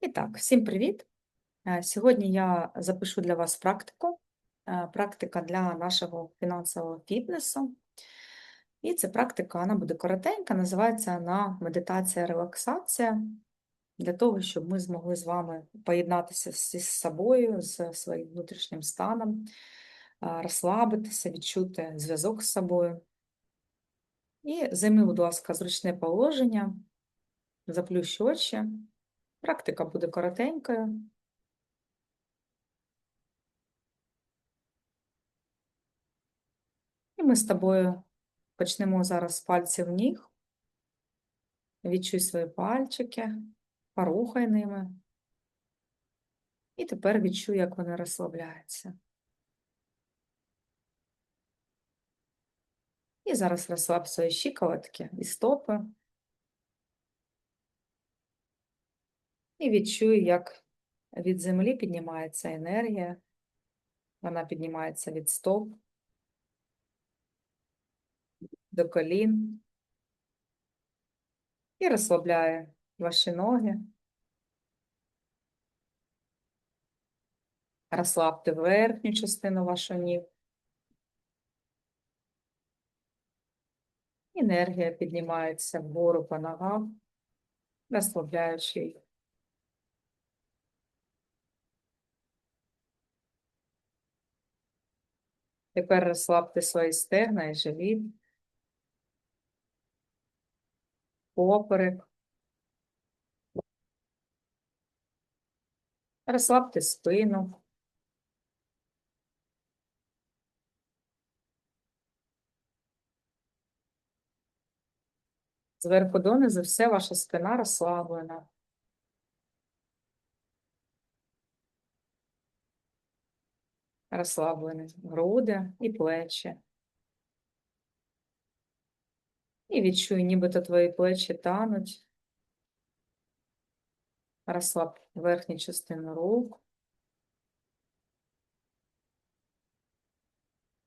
І так, всім привіт! Е, Сьогодні я запишу для вас практику, е, практика для нашого фінансового фітнесу. І ця практика вона буде коротенька, називається вона медитація релаксація, для того, щоб ми змогли з вами поєднатися зі собою, з своїм внутрішнім станом, е, розслабитися, відчути зв'язок з собою. І займи, будь ласка, зручне положення, заплющу очі. Практика буде коротенькою. І ми з тобою почнемо зараз з пальців ніг. Відчуй свої пальчики, порухай ними. І тепер відчуй, як вони розслабляються. І зараз розслаб свої щиколотки і стопи. І відчуй, як від землі піднімається енергія. Вона піднімається від стоп до колін і розслабляє ваші ноги. Розслабте верхню частину вашого ніг. Енергія піднімається вгору по ногам, розслабляючи їх. Тепер розслабте свої стегна і живіт, поперек. Розслабте спину. Зверху донизу все ваша спина розслаблена. Розслаблені груди і плечі. І відчуй, нібито твої плечі тануть. Розслаб верхню частину рук.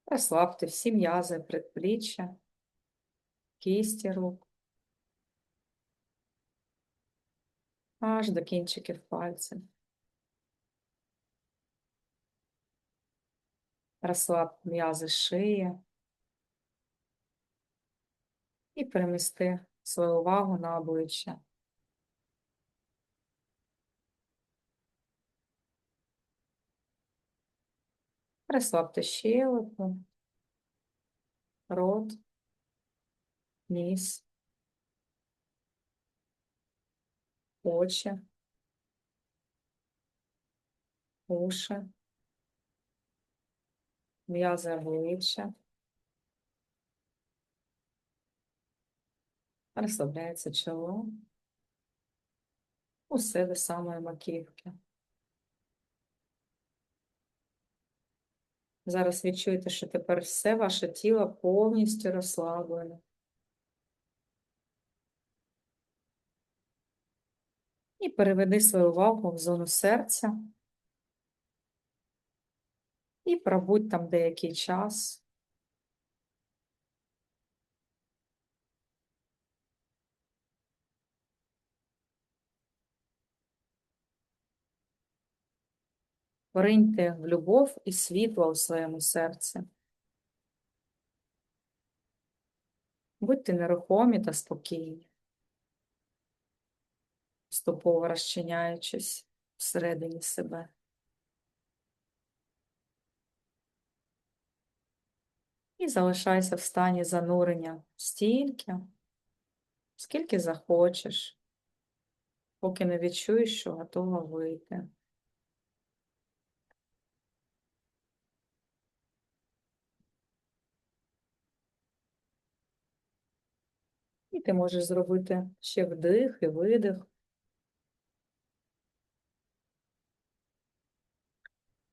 Розслабте всі м'язи предпліччя, кісті рук. Аж до кінчиків пальців. Розслаб м'язи шиї. І перемісти свою увагу на обличчя. Розслабте щелепу, рот, ніс, очі, уші, м'язи обличчя. Розслабляється чоло. Усе до самої маківки. Зараз відчуєте, що тепер все ваше тіло повністю розслаблене. І переведи свою увагу в зону серця. І пробудь там деякий час. Пориньте в любов і світло у своєму серці. Будьте нерухомі та спокійні, поступово розчиняючись всередині себе. І залишайся в стані занурення стільки, скільки захочеш, поки не відчуєш, що готова вийти. І ти можеш зробити ще вдих і видих.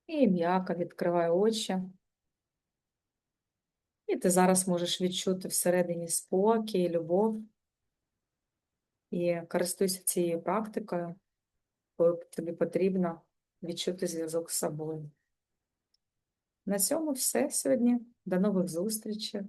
І м'яко відкривай очі. І ти зараз можеш відчути всередині спокій, любов. І користуйся цією практикою, коли тобі потрібно відчути зв'язок з собою. На цьому все сьогодні. До нових зустрічей.